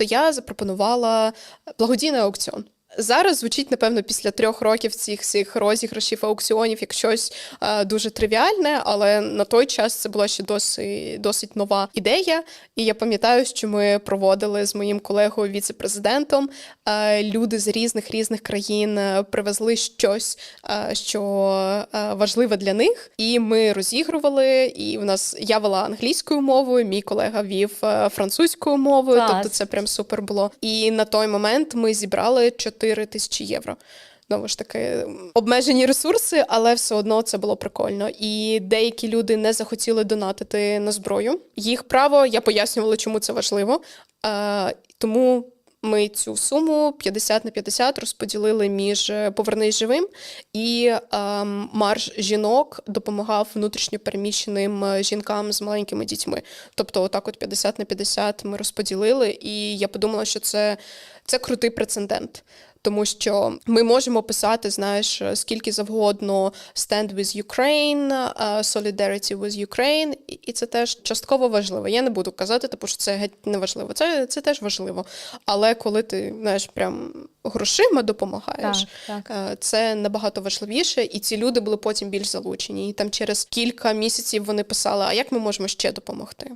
то я запропонувала благодійний аукціон. Зараз звучить, напевно, після трьох років цих всіх розіграшів аукціонів як щось е, дуже тривіальне, але на той час це була ще досить, досить нова ідея. І я пам'ятаю, що ми проводили з моїм колегою віце-президентом. Е, люди з різних різних країн е, привезли щось, е, що е, важливе для них. І ми розігрували. І в нас я вела англійською мовою, мій колега вів е, французькою мовою. Клас. Тобто це прям супер було. І на той момент ми зібрали 4 тисячі євро. Знову ж таки, обмежені ресурси, але все одно це було прикольно. І деякі люди не захотіли донатити на зброю. Їх право, я пояснювала, чому це важливо. Е, тому ми цю суму 50 на 50 розподілили між е, Повернись живим і ем, марш жінок допомагав внутрішньопереміщеним е, жінкам з маленькими дітьми. Тобто, отак, от 50 на 50 ми розподілили, і я подумала, що це, це крутий прецедент. Тому що ми можемо писати, знаєш, скільки завгодно stand with Ukraine, е, solidarity with Ukraine, і- це теж частково важливо. Я не буду казати, типу, що це геть не важливо. Це, це теж важливо. Але коли ти знаєш, прям грошима допомагаєш, Так, так. е, це набагато важливіше, і ці люди були потім більш залучені. І там через кілька місяців вони писали: а як ми можемо ще допомогти?